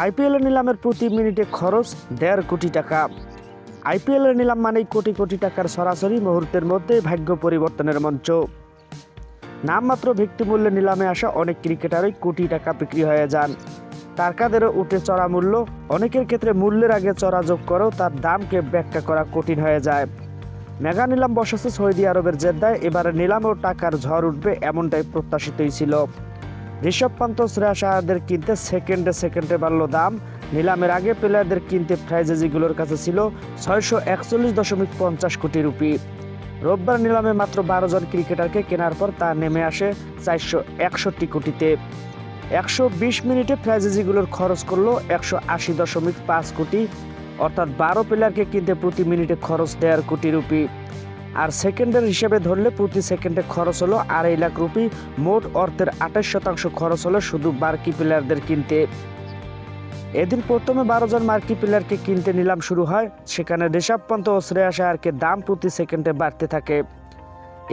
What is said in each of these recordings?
IPL নিলামের প্রতি মিনিটে খরচ দেড় কোটি টাকা। আইপিএল নিলাম মানেই কোটি কোটি টাকার সরাসরি মুহূর্তের মধ্যে ভাগ্য পরিবর্তনের মঞ্চ। নামমাত্র ভিত্তিমূল্যে নিলামে আসা অনেক ক্রিকেটারই কোটি টাকা বিক্রি হয়ে যান। তারকাদেরও উঠে চড়া মূল্য, অনেকের ক্ষেত্রে মূল্যের আগে চড়া যোগ করেও তার দামকে ব্যাখ্যা করা কঠিন হয়ে যায়। মেগা নিলাম বসেছে সৌদি আরবের জেদ্দায়, এবারে নিলামেও টাকার ঝড় উঠবে এমনটাই প্রত্যাশিতই ছিল। ঋষভ পান্ত শ্রেয়া শাহাদের কিনতে সেকেন্ডে সেকেন্ডে বাড়ল দাম। নিলামের আগে প্লেয়ারদের কিনতে ফ্রাইজেজিগুলোর কাছে ছিল ছয়শো একচল্লিশ দশমিক পঞ্চাশ কোটি রুপি। রোববার নিলামে মাত্র বারো জন ক্রিকেটারকে কেনার পর তা নেমে আসে চারশো একষট্টি কোটিতে। একশো বিশ মিনিটে ফ্রাইজেজিগুলোর খরচ করল একশো আশি দশমিক পাঁচ কোটি, অর্থাৎ বারো প্লেয়ারকে কিনতে প্রতি মিনিটে খরচ দেড় কোটি রুপি। আর সেকেন্ডের হিসেবে ধরলে প্রতি সেকেন্ডে খরচ হলো আড়াই লাখ রুপি। মোট অর্থের আঠাশ শতাংশ খরচ হলো শুধু মার্কি প্লেয়ারদের কিনতে। এদিন প্রথমে বারো জন মার্কি প্লেয়ারকে কিনতে নিলাম শুরু হয়, সেখানে ঋষভ পন্ত ও শ্রেয়া শায়ারকে দাম প্রতি সেকেন্ডে বাড়তে থাকে।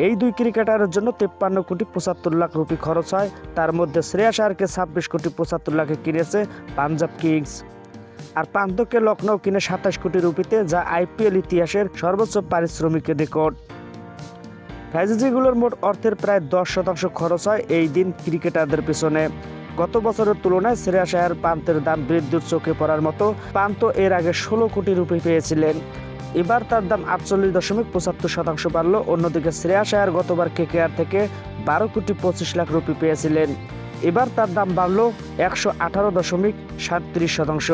এই দুই ক্রিকেটারের জন্য তেপ্পান্ন কোটি পঁচাত্তর লাখ রুপি খরচ হয়, তার মধ্যে শ্রেয়া শায়ারকে ছাব্বিশ কোটি পঁচাত্তর লাখে কিনেছে পাঞ্জাব কিংস। আর পান্তকে লখনৌ কিনে সাতাশ কোটি রুপিতে যা আইপিএল ইতিহাসের সর্বোচ্চ পারিশ্রমিকের রেকর্ড। ফ্রাইজেজিগুলোর মোট অর্থের প্রায় দশ শতাংশ খরচ হয় এই দিন ক্রিকেটারদের পেছনে। গত বছরের তুলনায় শ্রেয়া শায়ার পান্তের দাম বৃদ্ধির চোখে পড়ার মতো পান্ত এর আগে ষোলো কোটি রুপি পেয়েছিলেন। এবার তার দাম আটচল্লিশ দশমিক পঁচাত্তর শতাংশ বাড়ল। অন্যদিকে শ্রেয়া শায়ার গতবার কেকেআর থেকে বারো কোটি পঁচিশ লাখ রুপি পেয়েছিলেন। এবার তার দাম বাড়ল একশো আঠারো দশমিক সাতত্রিশ শতাংশ।